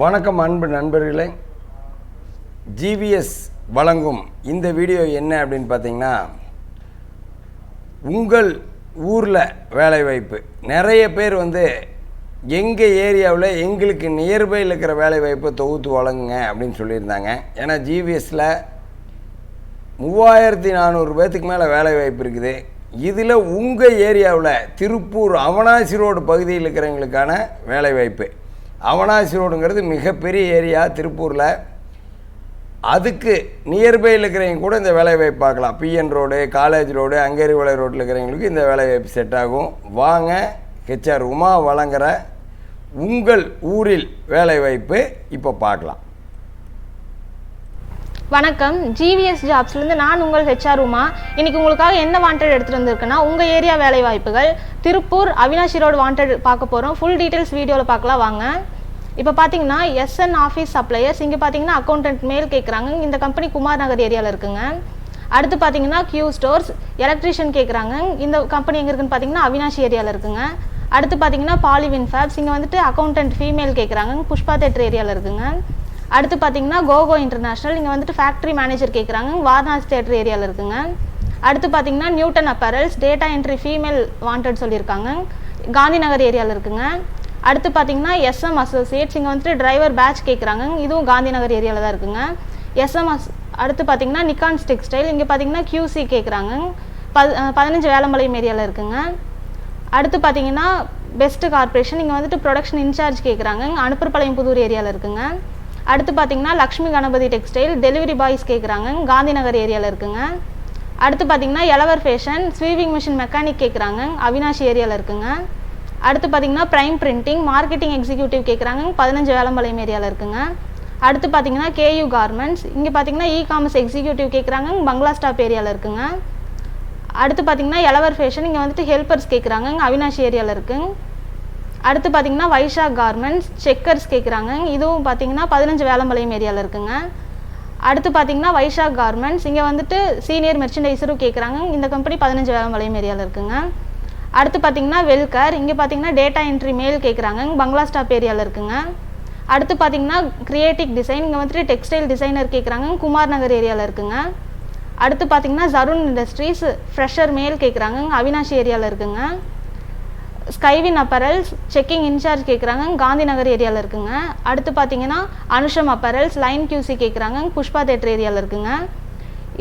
வணக்கம் அன்பு நண்பர்களே. ஜிவிஎஸ் வழங்கும் இந்த வீடியோ என்ன அப்படின்னு பார்த்தீங்கன்னா உங்கள் ஊரில் வேலைவாய்ப்பு. நிறைய பேர் வந்து எங்கள் ஏரியாவில் எங்களுக்கு நியர்பையில் இருக்கிற வேலைவாய்ப்பை தொகுத்து வழங்குங்க அப்படின்னு சொல்லியிருந்தாங்க. ஏன்னா ஜிவிஎஸில் மூவாயிரத்தி நானூறு பேர்த்துக்கு மேலே வேலைவாய்ப்பு இருக்குது. இதில் உங்கள் ஏரியாவில் திருப்பூர் அவனாசி ரோடு பகுதியில் இருக்கிறவங்களுக்கான வேலைவாய்ப்பு. அவனாசி ரோடுங்கிறது மிகப்பெரிய ஏரியா திருப்பூரில். அதுக்கு நியர்பையில் இருக்கிறவங்க கூட இந்த வேலைவாய்ப்பு பார்க்கலாம். BN road college road Angerivalai ரோட்டில் இருக்கிறவங்களுக்கு இந்த வேலைவாய்ப்பு செட் ஆகும். வாங்க ஹெச்ஆர் உமா வழங்குற உங்கள் ஊரில் வேலைவாய்ப்பு இப்போ பார்க்கலாம். வணக்கம். ஜிவிஎஸ் ஜாப்ஸ்லேருந்து நான் உங்கள் ஹெச்ஆர் உமா. இன்னைக்கு உங்களுக்காக என்ன வாண்டட் எடுத்துகிட்டு வந்திருக்குன்னா உங்கள் ஏரியா வேலை வாய்ப்புகள் திருப்பூர் அவினாஷி ரோடு வாண்டட் பார்க்க போகிறோம் ஃபுல் டீட்டெயில்ஸ் வீடியோவில் பார்க்கலாம். வாங்க. இப்போ பார்த்தீங்கன்னா எஸ்என் ஆஃபீஸ் சப்ளையர்ஸ் இங்கே பார்த்தீங்கன்னா அக்கௌண்டன்ட் மேல் கேட்குறாங்க இந்த கம்பெனி குமார் நகர் ஏரியாவில் இருக்குங்க. அடுத்து பார்த்தீங்கன்னா கியூ ஸ்டோர்ஸ் எலக்ட்ரிஷியன் கேட்குறாங்க இந்த கம்பெனி எங்கே இருக்குன்னு பார்த்தீங்கன்னா அவினாஷி ஏரியாவில் இருக்குங்க. அடுத்து பார்த்தீங்கன்னா பாலிவின் ஃபேப்ஸ் இங்கே வந்துட்டு அக்கௌண்டன்ட் ஃபீமேல் கேட்குறாங்க புஷ்பா தேட்டர் ஏரியாவில் இருக்குங்க. அடுத்து பார்த்தீங்கன்னா கோகோ இன்டர்நேஷனல் இங்கே வந்துட்டு ஃபேக்ட்ரி மேனேஜர் கேட்குறாங்க வாரணாசி தேட்டர் ஏரியாவில் இருக்குங்க. அடுத்து பார்த்தீங்கன்னா Newton apparels data entry female wanted சொல்லியிருக்காங்க. காந்தி நகர் ஏரியாவில் இருக்குங்க. அடுத்து பார்த்தீங்கன்னா எஸ்எம் அசோசியேட்ஸ் இங்கே வந்துட்டு டிரைவர் பேட்ச் கேட்குறாங்க இதுவும் காந்தி நகர் ஏரியாவில் தான் இருக்குங்க. எஸ்எம் அஸ் அடுத்து பார்த்தீங்கன்னா நிக்கான்ஸ் டெக்ஸ்டைல் இங்கே பார்த்தீங்கன்னா கியூசி கேட்குறாங்க பதினஞ்சு வேலம்பாளையம் ஏரியாவில் இருக்குங்க. அடுத்து பார்த்தீங்கன்னா பெஸ்ட் கார்ப்பரேஷன் இங்கே வந்துட்டு ப்ரொடக்ஷன் இன்சார்ஜ் கேட்குறாங்க அனுப்பர்பாளையம் புதூர் ஏரியாவில் இருக்குங்க. அடுத்து பார்த்தீங்கன்னா Lakshmi Ganapathi textile delivery boys கேட்குறாங்க காந்தி நகர் ஏரியாவில் இருக்குங்க. அடுத்து பார்த்தீங்கன்னா எலவர் ஃபேஷன் ஸ்வீவிங் மிஷின் மெக்கானிக் கேட்குறாங்க அவினாஷ் ஏரியாவில் இருக்குங்க. அடுத்து பார்த்தீங்கன்னா ப்ரைம் பிரிண்டிங் மார்க்கெட்டிங் எக்ஸிக்யூட்டிவ் கேட்குறாங்க பதினஞ்சு வேலம்பாளையம் ஏரியாவில் இருக்குங்க. அடுத்து பார்த்தீங்கன்னா கேயூ கார்மெண்ட்ஸ் இங்கே பார்த்தீங்கன்னா இ காமர்ஸ் எக்ஸிக்யூட்டிவ் கேட்குறாங்க பங்களா ஸ்டாப் ஏரியாவில் இருக்குங்க. அடுத்து பார்த்தீங்கன்னா எலவர் ஃபேஷன் இங்கே வந்துட்டு ஹெல்ப்பர்ஸ் கேட்குறாங்க அவினாஷ் ஏரியாவில் இருக்குங்க அடுத்து பார்த்தீங்கன்னா வைஷா கார்மெண்ட்ஸ் செக்கர்ஸ் கேட்குறாங்க இதுவும் பார்த்தீங்கன்னா பதினஞ்சு வேலம்பாளையம் ஏரியாவில் இருக்குங்க. அடுத்து பார்த்தீங்கன்னா வைஷாக் கார்மெண்ட்ஸ் இங்கே வந்துட்டு சீனியர் மெர்ச்சன்டைசரும் கேட்குறாங்க இந்த கம்பெனி பதினஞ்சு வேலம்பாளையம் ஏரியாவில் இருக்குங்க. அடுத்து பார்த்தீங்கன்னா வெல்கர் இங்கே பார்த்தீங்கன்னா டேட்டா என்ட்ரி மேல் கேட்குறாங்க பங்களா ஸ்டாப் ஏரியாவில் இருக்குங்க. அடுத்து பார்த்தீங்கன்னா கிரியேட்டிக் டிசைன் இங்கே வந்துட்டு டெக்ஸ்டைல் டிசைனர் கேட்குறாங்க குமார் நகர் ஏரியாவில் இருக்குங்க. அடுத்து பார்த்தீங்கன்னா ஜருண் இண்டஸ்ட்ரீஸ் ஃப்ரெஷர் மேல் கேட்குறாங்க அவினாஷ் ஏரியாவில் இருக்குங்க. ஸ்கைவின் அப்பரல்ஸ் செக்கிங் இன்சார்ஜ் கேட்குறாங்க காந்தி நகர் ஏரியாவில் இருக்குங்க. அடுத்து பார்த்தீங்கன்னா அனுஷம் அப்பரல்ஸ் லைன் கியூசி கேட்குறாங்க புஷ்பா தேட்டர் ஏரியாவில் இருக்குங்க.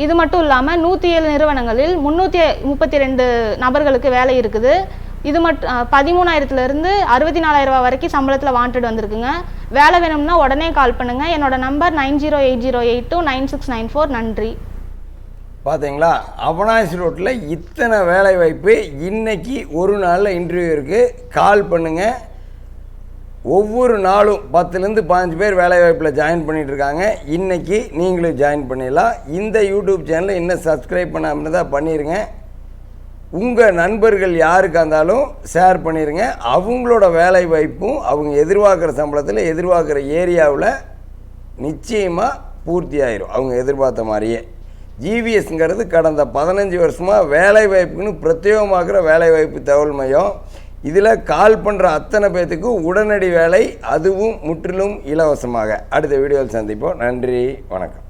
இது மட்டும் இல்லாமல் நூற்றி ஏழு நிறுவனங்களில் முந்நூற்றி முப்பத்தி ரெண்டு நபர்களுக்கு வேலை இருக்குது. இது மட்டும் பதிமூணாயிரத்துலேருந்து அறுபத்தி நாலாயிரம் ரூபா வரைக்கும் சம்பளத்தில் வாண்டட் வந்திருக்குங்க. வேலை வேணும்னா உடனே கால் பண்ணுங்கள் என்னோட number nine zero eight zero eight two nine six nine four. நன்றி. பார்த்தீங்களா அவனாசி ரோட்டில் இத்தனை வேலை வாய்ப்பு இன்னைக்கு ஒரு நாளில் இன்டர்வியூ இருக்குது கால் பண்ணுங்கள் ஒவ்வொரு நாளும் பத்துலேருந்து பதினஞ்சு பேர் வேலைவாய்ப்பில் ஜாயின் பண்ணிகிட்ருக்காங்க. இருக்காங்க இன்றைக்கி நீங்களும் ஜாயின் பண்ணிடலாம். இந்த யூடியூப் சேனலை இன்னும் சப்ஸ்கிரைப் பண்ணாமல் தான் பண்ணிடுங்க உங்கள் நண்பர்கள் யாருக்கா இருந்தாலும் ஷேர் பண்ணிடுங்க அவங்களோட வேலை வாய்ப்பும் அவங்க எதிர்பார்க்குற சம்பளத்தில் எதிர்பார்க்குற ஏரியாவில் நிச்சயமாக பூர்த்தி ஆயிரும். அவங்க எதிர்பார்த்த மாதிரியே. ஜிவிஎஸ்ங்கிறது கடந்த பதினஞ்சு வருஷமாக வேலை வாய்ப்புக்குன்னு பிரத்யேகமாகிற வேலை வாய்ப்பு தகவல் மையம். இதில் கால் பண்ணுற அத்தனை பேர்த்துக்கு உடனடி வேலை அதுவும் முற்றிலும் இலவசமாக. அடுத்த வீடியோவில் சந்திப்போம். நன்றி வணக்கம்.